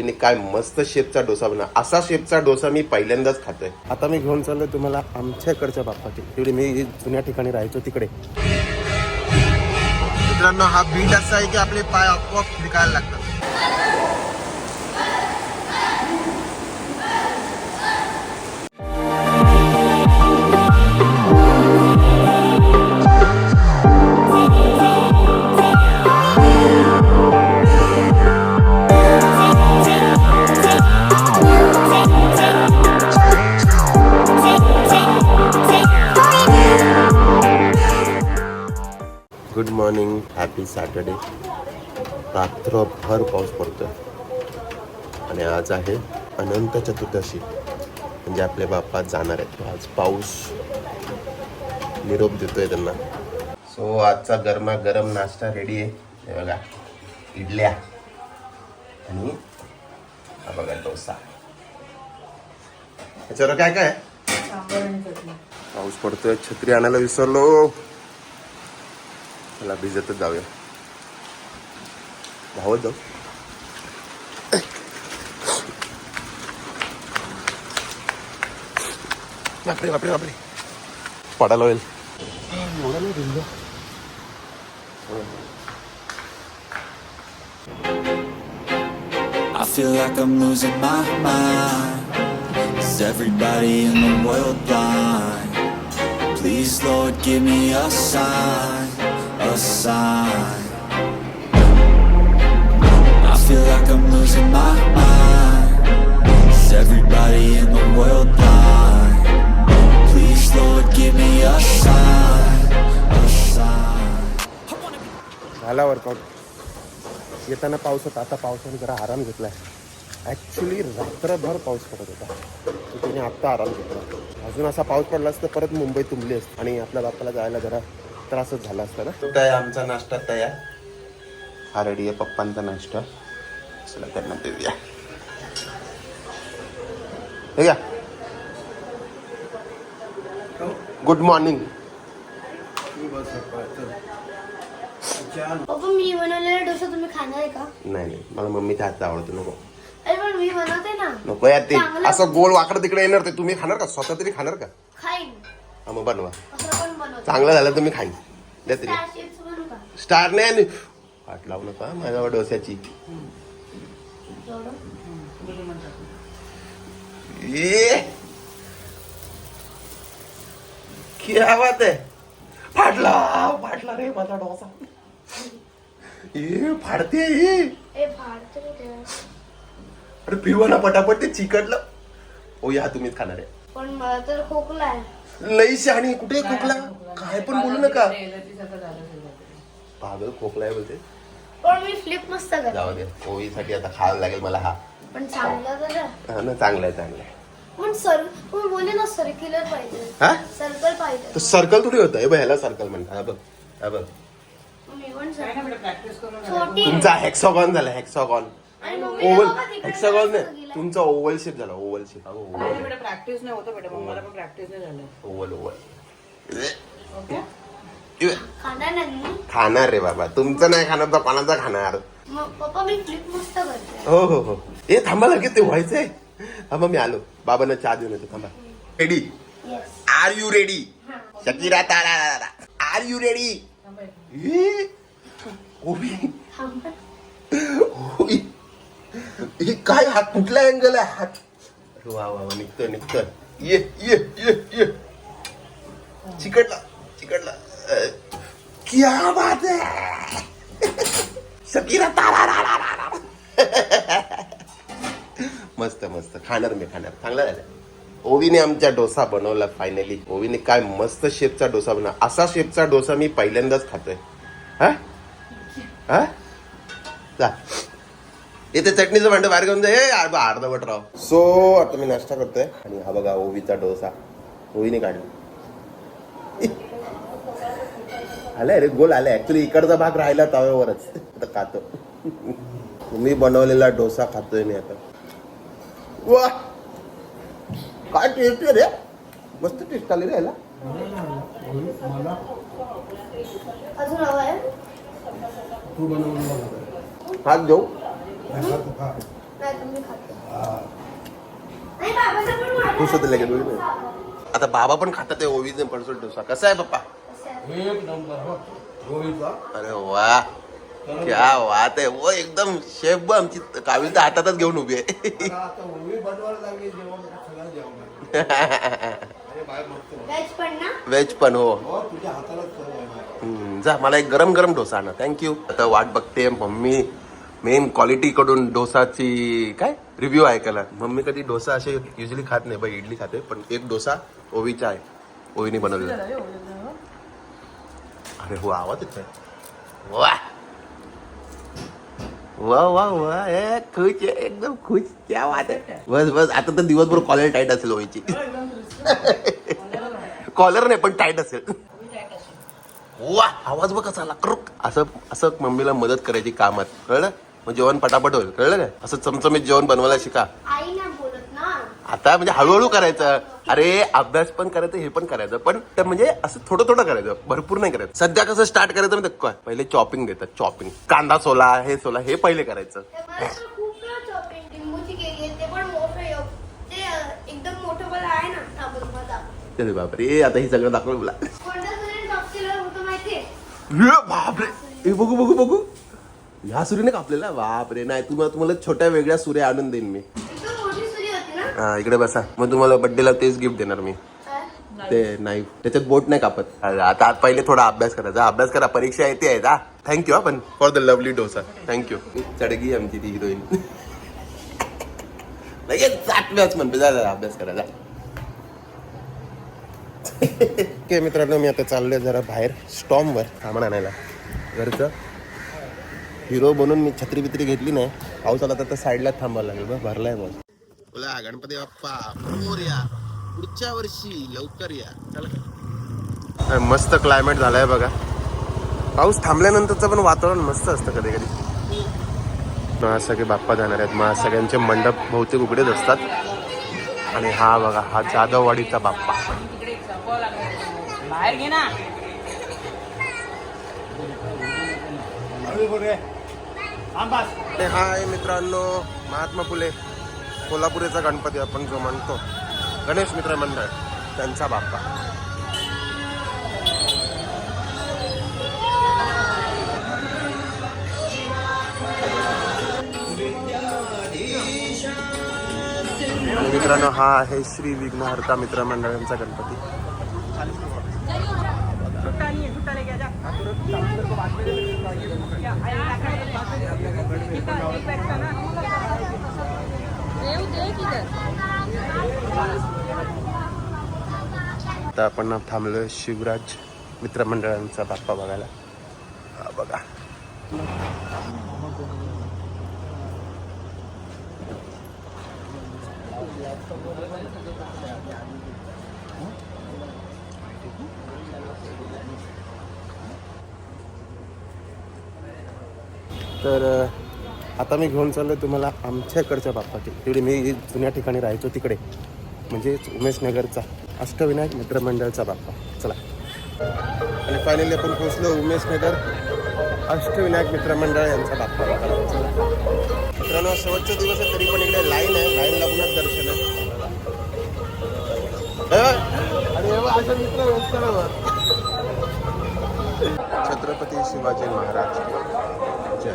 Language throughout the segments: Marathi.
ओवीने काय मस्त शेपचा डोसा बनवा. असा शेपचा डोसा मी पहिल्यांदाच खातोय. आता मी घेऊन चाललोय तुम्हाला आमच्याकडच्या बाप्पाची. तेवढी मी जुन्या ठिकाणी राहायचो तिकडे. मित्रांनो हा बीट असा आहे की आपले पाय आपोआप फिरकायला लागतात. मॉर्निंग हॅपी सॅटर्डे रात्रभर पाऊस पडतोय. आणि आज आहे अनंत चतुर्दशी. म्हणजे आपले बाप्पा जाणार आहेत. आज पाऊस निरोप देतोय त्यांना. सो आजचा गरमा गरम नाश्ता रेडी आहे. बघा इडल्या आणि हा बघा डोसा. याच्यावर काय काय? पाऊस पडतोय. छत्री आणायला विसरलो. चला भिजतच जाऊया धावत जाऊ बापरे बापरे बापरे पडायला होईल एवढा नाही भिजलो I feel like I'm losing my mind. Is everybody in the world blind? Please, Lord, give me a sign, A sign. I feel like I'm losing my mind. Is everybody in the world blind? Please, Lord, give me a sign, a sign. झाला वर्कआउट येताना पाऊस होता आता पावसाने जरा आराम घेतलाय ॲक्च्युली रात्रभर पाऊस पडत होता तर त्याने आत्ता आराम घेतला अजून असा पाऊस पडला असता परत मुंबई तुंबली असते आणि आपल्या बापाला जायला जरा त्रासच झाला असता ना? तर आमचा नाश्ता तयार. हा रेडी आहे पप्पांचा नाश्ता. चला त्यांना देऊया. हे घ्या. गुड मॉर्निंग पप्पा मी बनवलेला डोसा तुम्ही खाणार आहे का? नाही नाही. मला मम्मीच्या हातचा आवडतो. नको. अरे पण मी बनवते ना. नको यार ते. चांगलं असं गोल वाकडं तिकडे येणार ते. तुम्ही खाणार का? स्वतः तरी खाणार का? खाईन. हा मग बनवा. असं पण बनवते चांगलं झालं तर मी खाईन. द्या तरी. स्टार नाही आणि- वाट लावू नका माझ्यावर डोस्याची? ये क्या बात आहे? फाटला फाटला रे माझा डोसा. ये फाडते ये ए फाडते. अरे पिवा ना पटापट ते चिकटलं. ओ या तुम्हीच खाणार आहे. पण मला तर खोकला आहे. लई शहाणी कुठे खोकला? काय पण बोलू नका. पागल खोकला आहे बोलते. पण मी फ्लिप मस्त करते. जाऊ दे ओवीसाठी आता खायला लागेल मला हा. पण चांगला. हा ना चांगला आहे चांगला आहे. पण सर पण बोलले ना सर्क्युलर पाहिजे. हा? सर्कल पाहिजे. तर सर्कल थोडी होतं. हे बघ ह्याला सर्कल म्हणतात. हा बघ हा बघ. मी पण circle. छोटी. आहे. तुमचा हेक्सॉगॉन झाला हेक्सॉगॉन आणि ओव्हल बाबा तिकडे हेक्सॉगॉन नाही. गेलं. तुमचा ओव्हल शेप झाला ओव्हल शेप बेटा प्रॅक्टिस नाही होतं बेटा. मम्माला पण प्रॅक्टिस नाही झालं. ओव्हल ओव्हल खाणार रे बाबा. तुमचं नाही खाणार तर कोणाचा खाणार? हो हो हो. ए थांबा लगेच ते व्हायचंय. थांबा मी आलो. बाबांना चहा देऊन येतो थांबा. Ready yes are you ready Shakira Tara are you ready हे काय हात कुठला अँगल आहे हात? वा वा निघतोय निघतोय. ये ये ये ये. चिकटला. चिकटला क्या बात आहे तारा रा, रा, रा, रा. मस्त मस्त. खाणार मी खाणार. चांगला झालं. ओवीने आमच्या डोसा बनवला फायनली ओवीने काय मस्त शेपचा डोसा बनवला. असा शेपचा डोसा मी पहिल्यांदाच खातोय. हा? हा? इथे चटणीचं भांडं बाहेर घेऊन जा. ए, अर्धवट राव. सो आता मी नाश्ता करतोय. आणि हा बघा ओवीचा डोसा. ओवीने काढला. आलाय रे गोल आलाय. ऍक्च्युली इकडचा भाग राहिला तव्यावरच. आता खातो. मी बनवलेला डोसा खातोय मी आता. वा! काय टेस्ट रे? मस्त टेस्ट आली रे याला. हात वाढवा. खुश होते लगेच. आता बाबा पण खातात ते ओवीचे पणसोड डोसा. कसा आहे पप्पा? एक नंबर हो गोविंदा अरे वा. क्या बात आहे. वो एकदम शेफ ब आमची काविल तर हातातच घेऊन उभी आहे. आता ओवी बनवायला लागली जेवण सगळं जेवण अरे बाहेर मस्त व्हेज पण ना? व्हेज पण हो. हो तुझ्या हातालाच चव आहे बाहेर. हम्म, जा मला एक गरम गरम डोसा आणा. थँक्यू आता वाट बघते मम्मी मेन क्वालिटी कडून डोसाची काय रिव्ह्यू ऐकायला मम्मी कधी डोसा असे युजली खात नाही. बाई इडली खाते पण एक डोसा ओवीचा आहे. ओवीने बनवलेला. अरे हो आवाज येतोय वा. वा वा वा ए खुश आहे, एकदम खुश. क्या वाद आहे. बस बस आता तर दिवसभर कॉलर टाईट असेल व्हायची कॉलर नाही पण टाईट असेल. वा आवाज बघ कसा आला क्रुक. असं असं मम्मीला मदत करायची कामात. कळलं? मग जेवण पटापट होईल. कळलं ना असं चमचमीत जेवण बनवायला शिका. आई आता म्हणजे हळूहळू करायचं. अरे अभ्यास पण करायचं हे पण करायचं. पण ते म्हणजे असं थोडं थोडं करायचं. भरपूर नाही करायचं. सध्या कसं स्टार्ट करायचं म्हणजे काय पहिले चॉपिंग देतात चॉपिंग कांदा सोला हे सोला हे पहिले करायचं. ते बापरे आता हे सगळं दाखवलं मला. बापरे. हे बघू बघू बघू. ह्या सुरीने कापलेला? बापरे नाही तुम्हाला तुम्हाला छोट्या वेगळ्या सुऱ्या आणून देईन मी एकदम मोठी सुरी होती ना हा इकडे बसा. मग तुम्हाला बर्थडेला तेच गिफ्ट देणार मी. ते नाही. त्याच्यात बोट नाही कापत. आता आज पहिले थोडा अभ्यास करायचा अभ्यास करा. परीक्षा येते आहे. हा थँक्यू आपण for the lovely dosa thank you चढगी आमची ती हिरोईन लगेच म्हणते. जा अभ्यास करा. जा. ओके मित्रांनो मी आता चाललोय जरा बाहेर स्टॉमवर सामान आणायला. घरचं. हिरो बनून मी छत्री बित्री घेतली नाही. पाऊस आला तर साईडला थांबावं लागेल भरलाय मग. बोला गणपती बाप्पा मोरया पुढच्या वर्षी लवकर या. चला. मस्त क्लायमेट झालाय बघा. पाऊस थांबल्यानंतरचं पण वातावरण मस्त असतं कधी कधी मग आज सगळे बाप्पा जाणार आहेत. मग सगळ्यांचे मंडप बहुतेक उघडेच असतात. आणि हा बघा हा जाधववाडीचा बाप्पा. बाहेर घे ना. हा आहे मित्रांनो महात्मा फुले. कोल्हापुरीचा गणपती आपण जो म्हणतो गणेश मित्र मंडळ त्यांचा बाप्पा. मित्रांनो हा आहे श्री विघ्नहर्ता मित्र मंडळांचा गणपती. आता आपण थांबलोय शिवराज मित्रमंडळांचा बाप्पा बघायला. बघा. तर आता मी घेऊन चाललोय तुम्हाला आमच्याकडच्या बाप्पाची. तिकडे मी जुन्या ठिकाणी राहायचो तिकडे. म्हणजे उमेशनगरचा अष्टविनायक मित्रमंडळचा बाप्पा. चला. आणि फायनली आपण पोहोचलो उमेशनगर अष्टविनायक मित्रमंडळ यांचा बाप्पा. मित्रांनो शेवटचा दिवस आहे तरी पण इकडे लाईन आहे. लाईन लागूनच दर्शन आहे. छत्रपती शिवाजी महाराज. जय.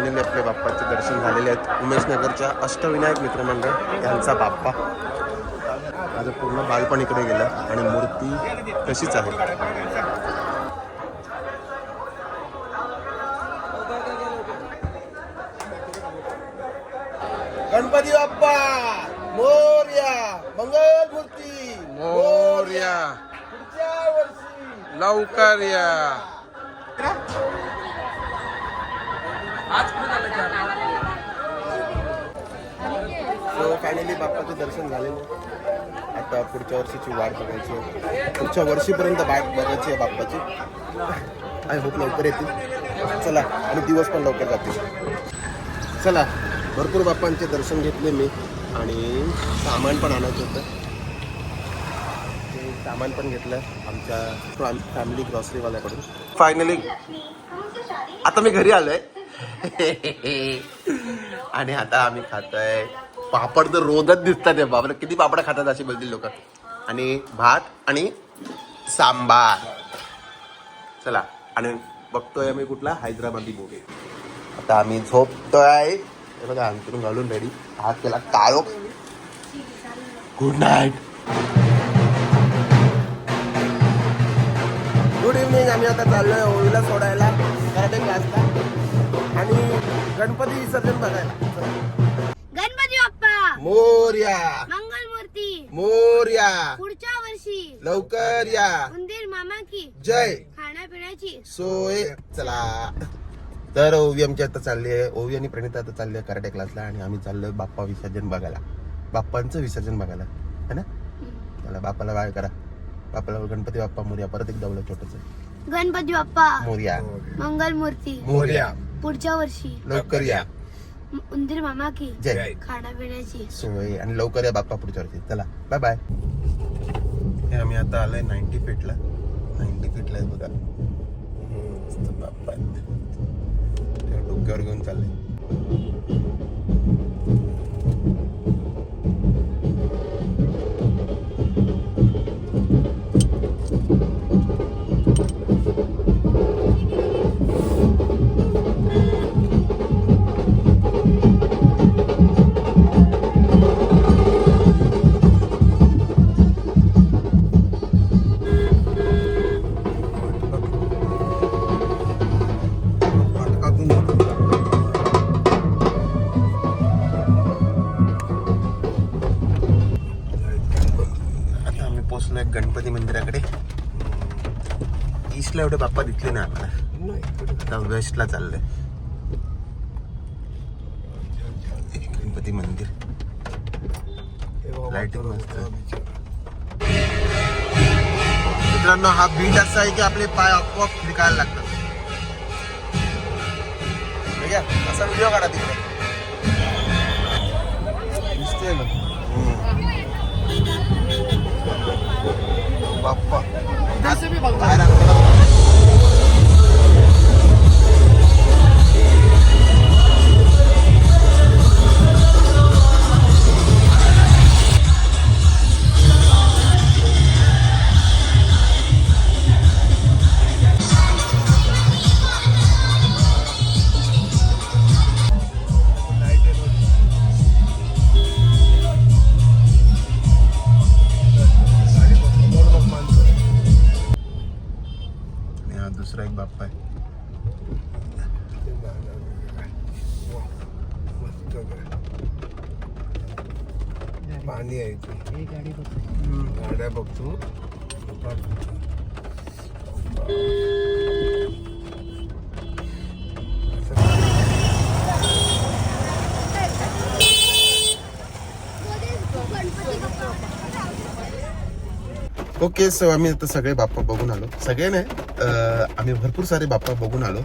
मित्रांनो फायनली आपल्या बाप्पाचे दर्शन झालेले आहेत. उमेशनगरच्या अष्टविनायक मित्रमंडळ यांचा बाप्पा. माझं पूर्ण बालपण इकडे गेलं आणि मूर्ती तशीच आहे. गणपती बाप्पा मोर्या मंगल मूर्ती मोर्या. पुढच्या वर्षी. लवकर या. फायनली बाप्पाचं दर्शन झालेलं. आता पुढच्या वर्षीची वाट बघायची आहे. पुढच्या वर्षीपर्यंत वाट बघायची आहे बाप्पाची. आय होप लवकर येतील. चला आणि दिवस पण लवकर जातील. चला भरपूर बाप्पांचे दर्शन घेतले मी. आणि सामान पण आणायचं होतं. ते सामान पण घेतलं आमच्या फॅमिली ग्रॉसरीवाल्याकडून. फायनली आता मी घरी आलो आहे आणि आता आम्ही खातोय. पापड तर रोजच दिसतात ते बापरे किती पापड खातात अशी बोलतील लोक. आणि भात आणि सांबार. चला आणि बघतोय आम्ही कुठला? हैदराबादी मूवी आता आम्ही झोपतोय. हे बघा अंतरून घालून रेडी हात केला काळो गुड नाईट गुड इव्हनिंग आम्ही आता चाललोय ओळीला सोडायला. कराटे क्लासला आणि गणपती विसर्जन बघायला. मोर्या. मंगल मूर्ती मोर्या. पुढच्या वर्षी. लवकर या. उंदीर मामा की. जय. खाण्यापिण्याची. सोय. चला. तर ओवी आमची आता चालली आहे. ओवी आणि प्रणिता आता चालली आहे कराटे क्लासला आणि आम्ही चाललोय बाप्पा विसर्जन बघायला. बाप्पांचं विसर्जन बघायला. है ना? चला बाप्पाला बाय करा. बाप्पाला गणपती बाप्पा मोर्या. परत एकदा बोला छोटस. गणपती बाप्पा. मोर्या. मंगल मूर्ती मोर्या. पुढच्या वर्षी. लवकर या. उंदीर मामा की जय. खाण्यापिण्याची सोय. आणि लवकर या बाप्पा पुढच्या वर्षी चला बाय बाय हे आम्ही आता आलोय नाईन्टी फीटला नाईन्टी फीटला आहे बघा. बाप्पा डोक्यावर घेऊन चालले. वेस्टला चाललंय. गणपती मंदिर. लाइटिंग मस्त मित्रांनो हा बीट असा आहे की आपले पाय आपोआप फिरकायला लागतात. असा व्हिडिओ काढा तिकडे. दिसतोय ना? बाप्पा. पाणी आहे इथे. गाड्या बघतो. ओके सो आम्ही आता सगळे बाप्पा बघून आलो. सगळे नाही आम्ही भरपूर सारे बाप्पा बघून आलो.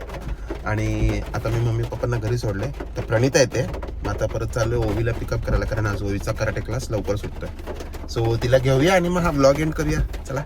आणि आता मी मम्मी पप्पांना घरी सोडले तर प्रणिता येते. आता परत चालू ओवीला पिकअप करायला कारण आज ओवीचा कराटे क्लास लवकर सुटतोय. सो तिला घेऊया आणि मग हा ब्लॉग एंड करूया. चला.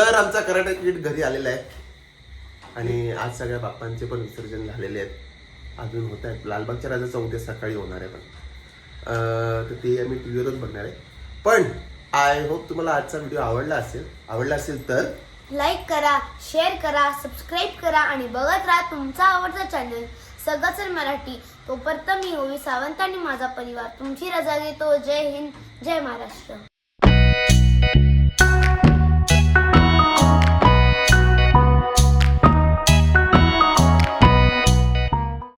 तर आमचा कराटे किट घरी आलेला आहे. आणि आज सगळ्या बाप्पांचे पण विसर्जन झालेले आहेत. अजून होत आहेत. लालबागच्या राजाचा उद्या सकाळी होणार आहे पण. तर ते आम्ही टी व्हीवरच बघणार आहे. पण आय होप तुम्हाला आजचा व्हिडिओ आवडला असेल. आवडला असेल तर लाईक करा शेअर करा सबस्क्राईब करा आणि बघत राहा तुमचा आवडता चॅनल सगळं मराठी. तोपर्यंत मी ओवी सावंत आणि माझा परिवार. तुमची रजा घेतो. जय हिंद जय महाराष्ट्र.